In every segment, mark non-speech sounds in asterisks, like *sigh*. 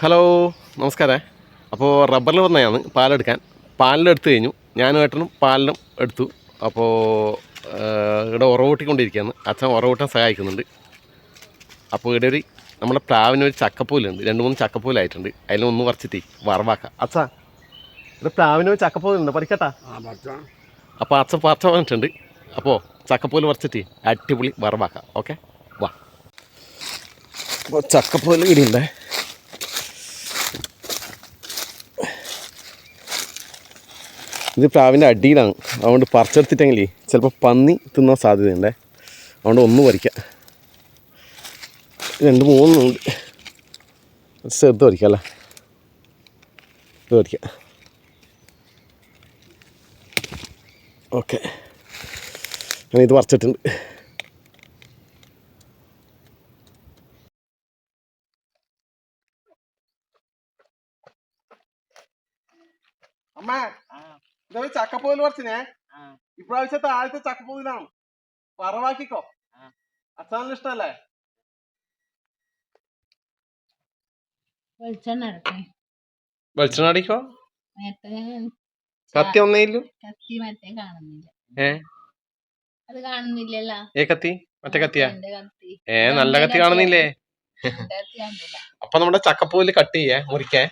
Hello നമസ്കാരം. അപ്പോൾ റബ്ബറിൽ വന്നതാണ് പാലെടുക്കാൻ. പാലിലെടുത്ത് കഴിഞ്ഞു. ഞാനും ഏട്ടനും പാലിലും എടുത്തു. അപ്പോൾ ഇവിടെ ഉറവൂട്ടിക്കൊണ്ടിരിക്കുകയാണ് അച്ഛൻ ഉറവൂട്ടാൻ സഹായിക്കുന്നുണ്ട്. അപ്പോൾ ഇവിടെ ഒരു നമ്മുടെ പ്ലാവിന് ഒരു ചക്കപ്പൂലുണ്ട്. രണ്ട് മൂന്ന് ചക്കപ്പൂലായിട്ടുണ്ട് അതിൽ ഒന്ന് പറിച്ചിട്ട് വറവാക്കാം. അച്ഛാ ഇവിടെ പ്ലാവിന് ഒരു ചക്കപ്പൂലുണ്ട്. പറിക്കട്ടാ. അപ്പോൾ അച്ഛൻ പറിച്ച പറഞ്ഞിട്ടുണ്ട് അപ്പോൾ ചക്കപ്പൂൽ പറിച്ചിട്ട് അടിപൊളി വറവാക്കാം. ഓക്കെ? വാ. അപ്പോൾ ചക്കപ്പൂൽ ഇടിയുണ്ടേ? ഇത് പ്രാവിന്റെ അടിയിലാണ്. അതുകൊണ്ട് പറിച്ചെടുത്തിട്ടെങ്കിൽ ചിലപ്പോൾ പന്നി തിന്നാൻ സാധ്യതയുണ്ടേ. അതുകൊണ്ട് ഒന്ന് പറിക്കാം. രണ്ട് മൂന്നുണ്ട് ചെറുത് പറിക്കാം അല്ലേ? ഇത് പറിക്കാം. ഓക്കെ. ഞാൻ ഇത് പറിച്ചിട്ടുണ്ട്. അമ്മ ഇതൊരു ചക്കപ്പോയിൽ പറിച്ചിനെ. ഇപ്രാവശ്യത്തെ ആദ്യത്തെ ചക്കപ്പോയിലാണ് പറവാക്കിക്കോ. അച്ഛനും ഇഷ്ടല്ലേ? വെളിച്ചെണ്ണ അടിക്കോ? കത്തി ഒന്നേലും? കത്തി മറ്റേ കാണുന്നില്ല. ഏ? അത് കാണുന്നില്ലല്ലോ. ഏ കത്തി? മറ്റേ കത്തിയാ? ഏ നല്ല കത്തി കാണുന്നില്ലേ? എന്റെ കത്തി കാണുന്നില്ല അപ്പൊ നമ്മുടെ ചക്കപ്പൂൽ കട്ട് ചെയ്യേ മുറിക്കേ.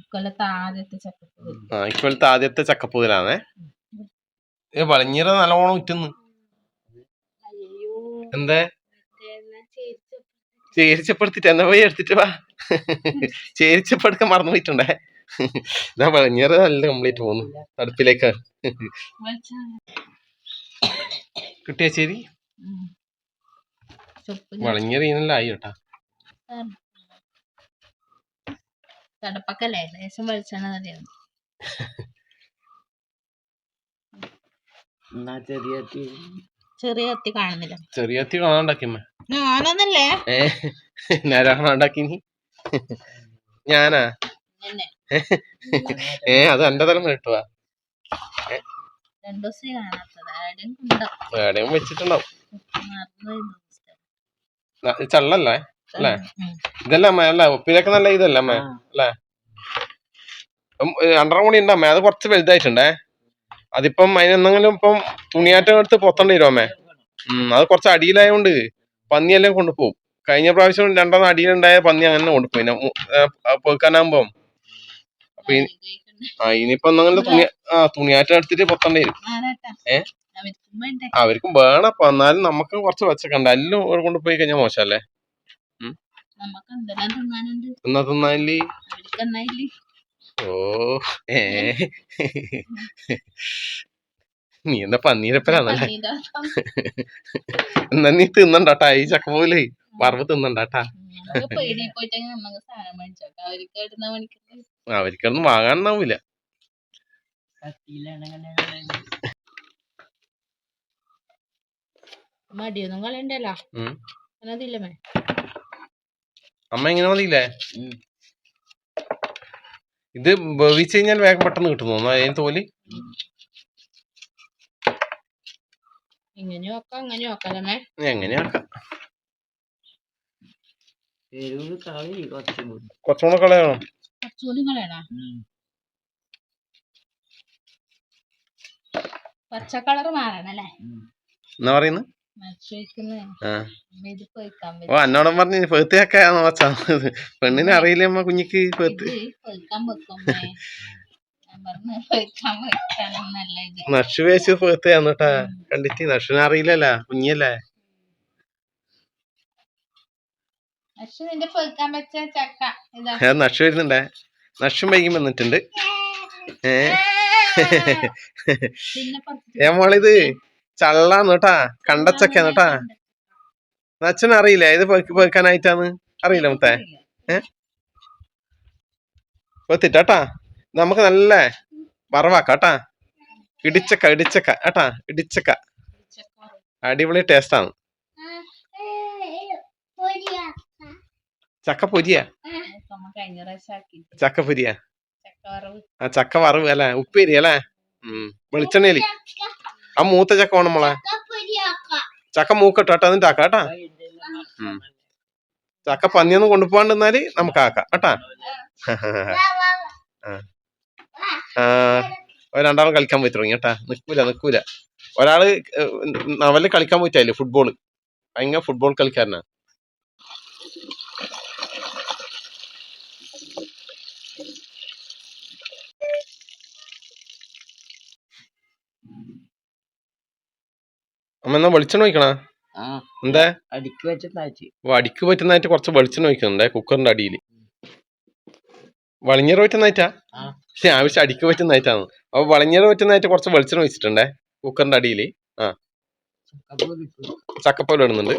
ഇക്കൊല്ലത്തെ ആദ്യത്തെ ചക്കപ്പൂരി ആ ആദ്യത്തെ ചക്കപ്പൂതിലാണേ ഏ വളഞ്ഞിറ നല്ലോണം ഉറ്റുന്നു. എന്തേ? ചേരിച്ചപ്പെടുത്തിട്ട് എന്നാ പോയി എടുത്തിട്ട് വാ. ചേരിച്ചപ്പെടുക്ക മറന്നു പോയിട്ടുണ്ടേ. ഞാൻ വളഞ്ഞിറ നല്ല കംപ്ലീറ്റ് പോന്നു. അടുപ്പിലേക്ക് കിട്ടിയ ചേരി? വളഞ്ഞിറ ഇനല്ല ആയി കേട്ടാ. തടപ്പക്കല്ലേ ലേശം വെളിച്ചെണ്ണ തന്നെയാണ്. എന്നാ ചെറിയ തീ ചെറിയ കത്തി കാണുന്നില്ല. ചെറിയ തീ ഞാനൊന്നല്ലേ ഏ ഞാനാ? ഏ അത് എന്റെ തലം കിട്ടുവാ. രണ്ടു ദിവസം കാണാത്തത്. ആരുടെയും ഉണ്ടോ എവിടെയും വെച്ചിട്ടുണ്ടാവും. ചള്ളല്ലേ? അല്ലേ. ഇതല്ല അമ്മ അല്ല? ഉപ്പിലൊക്കെ നല്ല ഇതല്ല അമ്മ? അല്ലേ? രണ്ടര മണി ഉണ്ട് അമ്മ? അത് കുറച്ച് വലുതായിട്ടുണ്ടേ? അതിപ്പം അതിനെന്തെങ്കിലും ഇപ്പം തുണിയാറ്റം എടുത്ത് പൊത്തണ്ടി വരും അമ്മേ. ഉം അത് കുറച്ച് അടിയിലായോണ്ട് പന്നിയെല്ലാം കൊണ്ടുപോകും. കഴിഞ്ഞ പ്രാവശ്യം രണ്ടെണ്ണം അടിയിലുണ്ടായ പന്നി അങ്ങനെ കൊണ്ടുപോയി. പോക്കാനാകുമ്പോ അപ്പൊ ആ ഇനിയിപ്പോ എന്തെങ്കിലും തുണി ആ തുണിയാറ്റം എടുത്തിട്ട് പൊത്തണ്ടി വരും. ഏ? അവർക്കും? വേണം. അപ്പൊ എന്നാലും നമുക്ക് കുറച്ച് വെച്ചക്കണ്ട എല്ലാം കൊണ്ടുപോയി കഴിഞ്ഞാൽ മോശമല്ലേ? നമുക്ക് എന്തെല്ലാം തിന്നാനുണ്ട്? തിന്നാ തിന്നാൽ അവർക്ക് എന്നായില്ലേ ഓ ഏ. നീ എന്താ പന്നീരപ്പലാന്നല്ലേ എന്നാ നീ തിന്നണ്ടാട്ടാ ഈ ചക്ക പോലെ. വറവ് തിന്നണ്ടാട്ടാ. അവർക്കൊന്നും വാങ്ങാനാവൂല മടിയൊന്നും കളയണ്ടല്ലോ. അതില്ലമേ അമ്മ ഇങ്ങനെ മതിയില്ലേ ഇത് വേവിച്ച് കഴിഞ്ഞാൽ വേഗം പെട്ടെന്ന് കിട്ടുന്നു അതിന് തോലി? അങ്ങനെയും കൂടി. കുറച്ചുകൂടെ കളയണം? കുറച്ചുകൂടി കളയണോ? പച്ച കളർ മാറണല്ലേ? എന്നാ പറയുന്നു? ഓ അന്നോടം പറഞ്ഞു പേത്തിയാക്കാന്ന് വെച്ചാ പെണ്ണിനെ അറിയില്ലേ അമ്മ കുഞ്ഞിക്ക് പേത്ത് നഷു വേശു പേത്തയാന്ന് കേട്ടാ. കണ്ടിട്ട് നഷുവിനെ അറിയില്ലല്ല കുഞ്ഞല്ലേ? നഷു വരുന്നുണ്ടേ. നഷും വൈകി വന്നിട്ടുണ്ട്. ഏ മോളിത്. ചള്ളാന്ന് കേട്ടാ. കണ്ടച്ചക്കാന്ന് കേട്ടാ. അച്ഛൻ അറിയില്ല ഇത് പേക്കാനായിട്ടാന്ന് അറിയില്ല മുത്തേ? പേത്തിട്ടാ നമുക്ക് നല്ല വറവാക്കാട്ടാ ഇടിച്ചക്ക ഇടിച്ചക്ക. ഏട്ടാ ഇടിച്ചക്ക. അടിപൊളി ടേസ്റ്റാണ്. ചക്ക പൊരിയ? ചക്ക പൊരിയ? ചക്ക വറവ്. ആ ചക്ക വറവ് അല്ലേ? ഉപ്പേരി അല്ലേ? ഉം. വെളിച്ചെണ്ണയിൽ. ആ മൂത്ത ചക്ക വേണം മോളെ. ചക്ക മൂക്കട്ടോ എന്നിട്ട് ആക്കാം കേട്ടാ? ചക്ക പന്നിയൊന്നും കൊണ്ടുപോകാണ്ടിരുന്നാൽ നമുക്ക് ആക്കാം കേട്ടാ? രണ്ടാളും കളിക്കാൻ പോയി തുടങ്ങി കേട്ടാ? നിക്കൂല നിക്കൂല. ഒരാൾ നവൽ കളിക്കാൻ പോയിട്ടായില്ലേ ഫുട്ബോൾ? ഭയങ്കര ഫുട്ബോൾ കളിക്കാരനാ. അമ്മ എന്നാ വെളിച്ചെണ്ണ ഒഴിക്കണ? എന്താ? അടുക്കി പറ്റുന്നതായിട്ട് കുറച്ച് വെളിച്ചെണ്ണ ഒഴിക്കുന്നുണ്ടേ കുക്കറിന്റെ അടിയിൽ. വളഞ്ഞറ് പറ്റുന്നതായിട്ടാ ആ. പക്ഷെ ആവശ്യം അടിക്ക് പറ്റുന്നതായിട്ടാണ് അപ്പൊ വളഞ്ഞറ് പറ്റുന്നതായിട്ട് കുറച്ച് വെളിച്ചെണ്ണ ഒഴിച്ചിട്ടുണ്ടേ കുക്കറിന്റെ അടിയിൽ. ആ. കിട്ടും. ചക്കപ്പൂൽ ഇടുന്നുണ്ട്.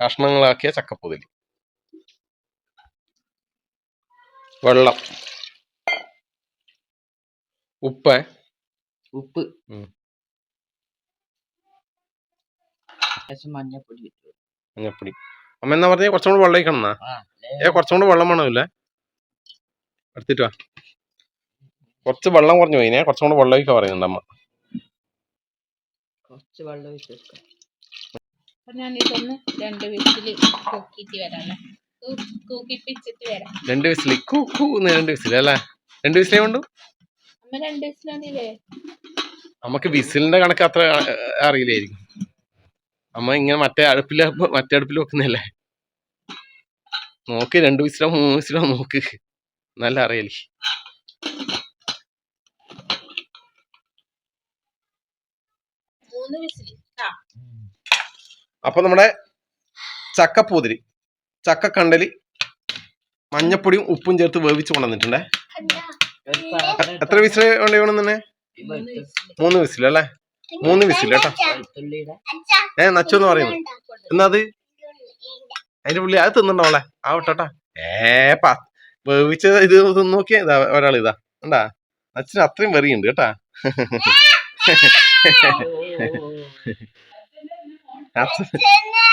കഷ്ണങ്ങളാക്കിയ ചക്കപ്പൂതിൽ വെള്ളം. ഉപ്പ്. ഉപ്പ് ഉം. ലേശം മഞ്ഞപ്പൊടി ഇട്ടു. മഞ്ഞപ്പൊടി. അമ്മ എന്നാ പറഞ്ഞേ? കുറച്ചും കൂടെ വെള്ളം ഒഴിക്കണം എന്നാ ഏ കുറച്ചും കൂടെ വെള്ളം വേണമില്ലേ എടുത്തിട്ട് വാ. കുറച്ച് വെള്ളം കുറഞ്ഞു പോയിനെ. കുറച്ചും കൂടെ വെള്ളം ഒഴിക്കാൻ പറയുന്നുണ്ട് അമ്മ. കുറച്ച് വെള്ളം ഒഴിച്ച് വെക്കാം അപ്പൊ ഞാൻ ഇതൊന്ന് രണ്ട് വിസിൽ കൂക്കിയിട്ട് വരാം കൂക്കിപ്പിച്ചിട്ട് വരാം. രണ്ട് വിസിൽ. രണ്ട് വിസിൽ അല്ലേ? രണ്ട് വിസിലേ വേണ്ടു? അമ്മ രണ്ട് വിസിലാണില്ലേ? നമുക്ക് വിസിലിന്റെ കണക്ക് അത്ര അറിയില്ലായിരിക്കും. അമ്മ ഇങ്ങനെ മറ്റേ അടുപ്പിൽ മറ്റേ അടുപ്പിൽ വെക്കുന്നല്ലേ നോക്ക് രണ്ട് വിസിലോ മൂന്ന് വിസിലോ നോക്ക്. നല്ല വിസിൽ ആ അപ്പൊ നമ്മുടെ ചക്കപ്പൂതിരി ചക്കക്കണ്ടലി മഞ്ഞപ്പൊടിയും ഉപ്പും ചേർത്ത് വേവിച്ച് കൊണ്ടുവന്നിട്ടുണ്ടേ. എത്ര വിസിൽ വേണ്ടി വേണം തന്നെ മൂന്ന് വിസിലല്ലേ വിസിൽ മൂന്ന് വിസിൽ കേട്ടോ. ഏ നച്ചു എന്ന് പറയുന്നു. എന്നാ അത് അതിന്റെ പുള്ളി അത് തിന്നണ്ടോളെ ആ വിട്ടോട്ടാ ഏ പാ വേവിച്ച ഇത് നോക്കിയാ. ഇതാ ഒരാൾ ഇതാ. ഉണ്ടാ അച്ഛന് അത്രയും വെറിയുണ്ട് കേട്ടാ. അച്ഛന്നെ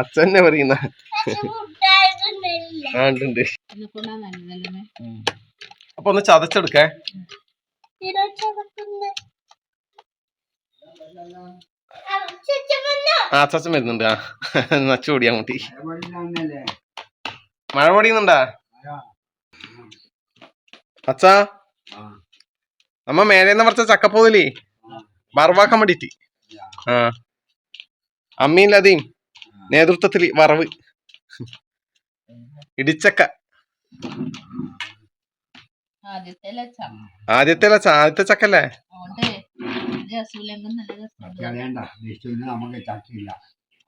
അച്ഛനെ പറയുന്ന അപ്പൊ ഒന്ന് ചതച്ചെടുക്കേ. ആ അച്ഛൻ വരുന്നുണ്ട്. ആ നച്ചു ഓടിയാ മുട്ടി മഴ പൊടിയുന്നുണ്ടാ അച്ഛാ നമ്മ മേലേന്ന് പറച്ച ചക്കപ്പോതിലേ? വറവാക്കാൻ വേണ്ടിട്ട്. ആ. അമ്മയില്ലാതെയും ലതയും നേതൃത്വത്തിൽ വറവ്. ഇടിച്ചക്ക. ആദ്യത്തെ ആദ്യത്തെ ചക്കല്ലേ? രസൂലെങ്കിൽ നല്ല രസമുണ്ട് കളയണ്ട വിഷുവിന് നമുക്ക് ചക്കില്ല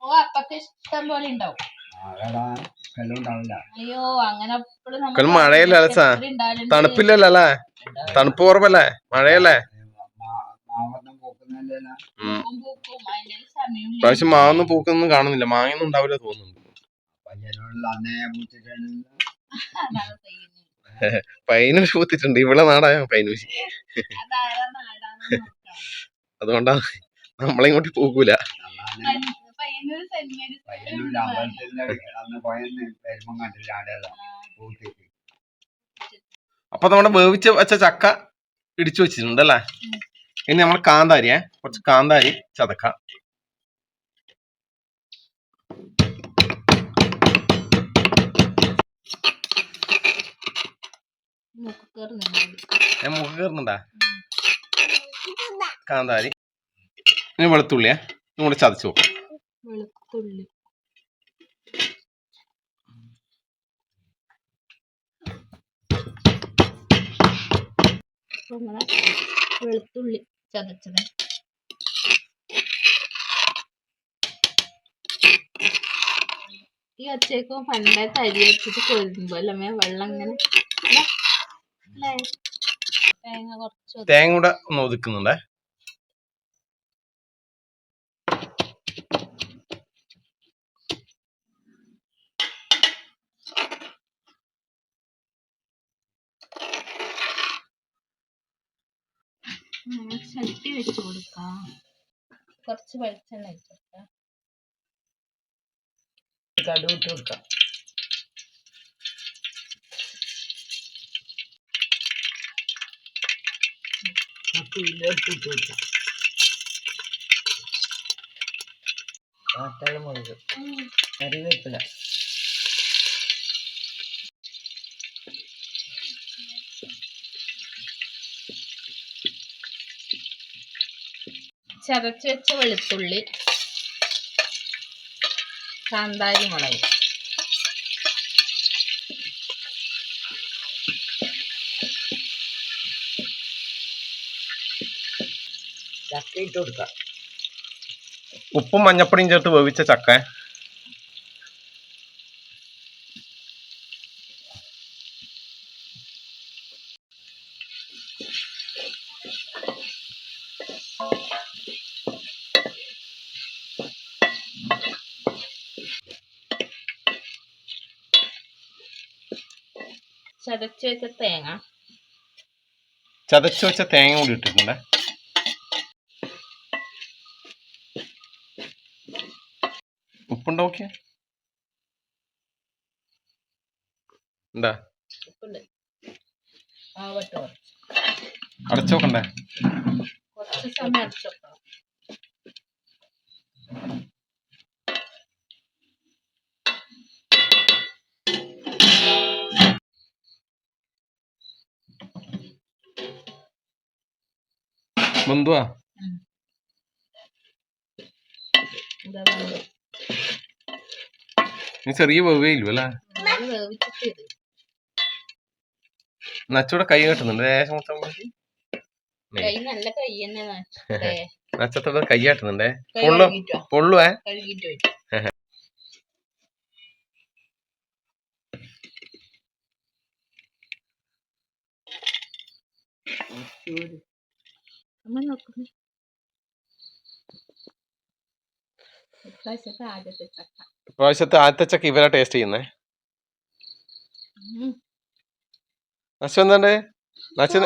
ഓ അപ്പൊക്കെ ഇഷ്ടം പോലെ ഉണ്ടാവും. അയ്യോ അങ്ങനെ എപ്പോഴും മഴയല്ലേ? തണുപ്പില്ലല്ലോ അല്ലേ? തണുപ്പ് കുറവല്ലേ മഴയല്ലേ? പ്രാവശ്യം മാവൊന്നും പൂക്കൊന്നും കാണുന്നില്ല. മാങ്ങയൊന്നും ഉണ്ടാവില്ല തോന്നുന്നുണ്ട് പൈനൂശ് പൂത്തിട്ടുണ്ട്. ഇവിടെ നാടായ പൈനൂശ് അതാരാ നമ്മളെ ഇങ്ങോട്ട് നമ്മളിങ്ങോട്ട് പോകൂല. അപ്പൊ നമ്മുടെ വേവിച്ച് വെച്ച ചക്ക ഇടിച്ചു വെച്ചിട്ടുണ്ട് അല്ലേ ഇനി നമ്മൾ കാന്താരിയെ കുറച്ച് കാന്താരി ചതക്കാം. മുഖം കയറുന്നുണ്ടാ കാന്താരി. ഇനി വെളുത്തുള്ളിയെ ഇതും കൂടെ ചതച്ചു നോക്കാം വെളുത്തുള്ളി. നമ്മളെ വെളുത്തുള്ളി ചതച്ചത്. ഈ അച്ചേക്കോ പണ്ടേ തരി വെച്ചിട്ട് കൊരുമ്പോ അല്ലേ വെള്ളം ഇങ്ങനെ? തേങ്ങ കുറച്ച് തേങ്ങ കൂടെ ഒന്ന് ഒതുക്കുന്നുണ്ടേ? ചട്ടി വെച്ച് കൊടുക്കാം. കുറച്ച് വെളിച്ചെണ്ണ വെച്ച് കൊടുക്കാം. കടുക് ഇട്ട് കൊടുക്കാം. ഇതിലേക്ക് കൊടുക്കാം. കറിവേപ്പില. ചതച്ച് വെച്ച വെളുത്തുള്ളി കാന്താരി മുളക്. ചക്ക ഇട്ട് കൊടുക്കാം. ഉപ്പും മഞ്ഞപ്പൊടിയും ചേർത്ത് വേവിച്ച ചക്ക. ചതച്ച് വെച്ച തേങ്ങ. ചതച്ചു വെച്ച തേങ്ങ കൂടി ഇട്ടിട്ടുണ്ട്? ഉപ്പുണ്ടോ ഓക്കെ എന്താ ഉപ്പുണ്ട്. ആവട്ടോ അടച്ചു നോക്കണ്ടേ കുറച്ച് സമയം അടച്ചു. ബന്ധുവാ നീ ചെറിയ വെവേ ഇല്ലു അല്ലേ? നച്ചൂടെ കൈ കെട്ടുന്നുണ്ട്. ലേശം മൊത്തം. നച്ചത്തോടെ കൈ *laughs* കെട്ടുന്നുണ്ടേ. പൊള്ളു. പൊള്ളുവേ കഴുകിട്ട് വരും ചൂട് അമ്മ നോക്കുന്നു ഇപ്രാവശ്യത്തെ ആദ്യത്തെ ചക്ക. ഇപ്രാവശ്യത്തെ ആദ്യത്തെ ചക്ക ഇവരാ ടേസ്റ്റ് ചെയ്യുന്നേ. നശു എന്താണ്ട്? നശു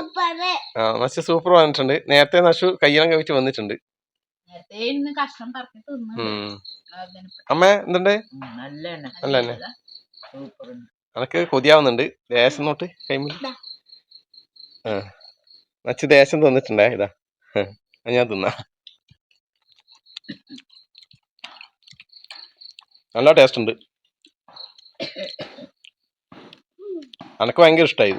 ആ നശു സൂപ്പർ വന്നിട്ടുണ്ട്. നേരത്തെ നശു കയ്യണം കവിച്ച് വന്നിട്ടുണ്ട്. അമ്മ എന്തുണ്ട്? നല്ല തന്നെ. എനക്ക് കൊതിയാവുന്നുണ്ട്. ദേശം നോട്ട് കൈമിൽ. ആ. നച്ച് ദേശം തന്നിട്ടുണ്ടേ ഇതാ. ഞാൻ തിന്നാ. നല്ല ടേസ്റ്റ് ഉണ്ട്. എനക്ക് ഭയങ്കര ഇഷ്ടമായി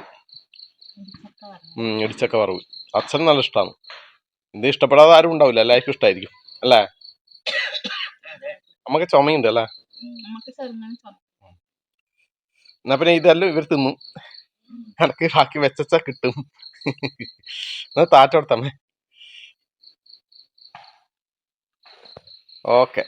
ഇടിച്ചക്ക വറവ്. അച്ഛൻ നല്ല ഇഷ്ടമാണ് ഇത് ഇഷ്ടപ്പെടാതെ ആരും ഉണ്ടാവില്ല. എല്ലാവർക്കും ഇഷ്ടമായിരിക്കും അല്ലേ? നമുക്ക് ചുമയുണ്ട് അല്ലേ? എന്നാ പിന്നെ ഇതെല്ലാം ഇവർ തിന്നും. എനക്ക് ബാക്കി വെച്ചാ കിട്ടും. എന്നാ താറ്റോടത്തമ്മേ ഓക്കെ.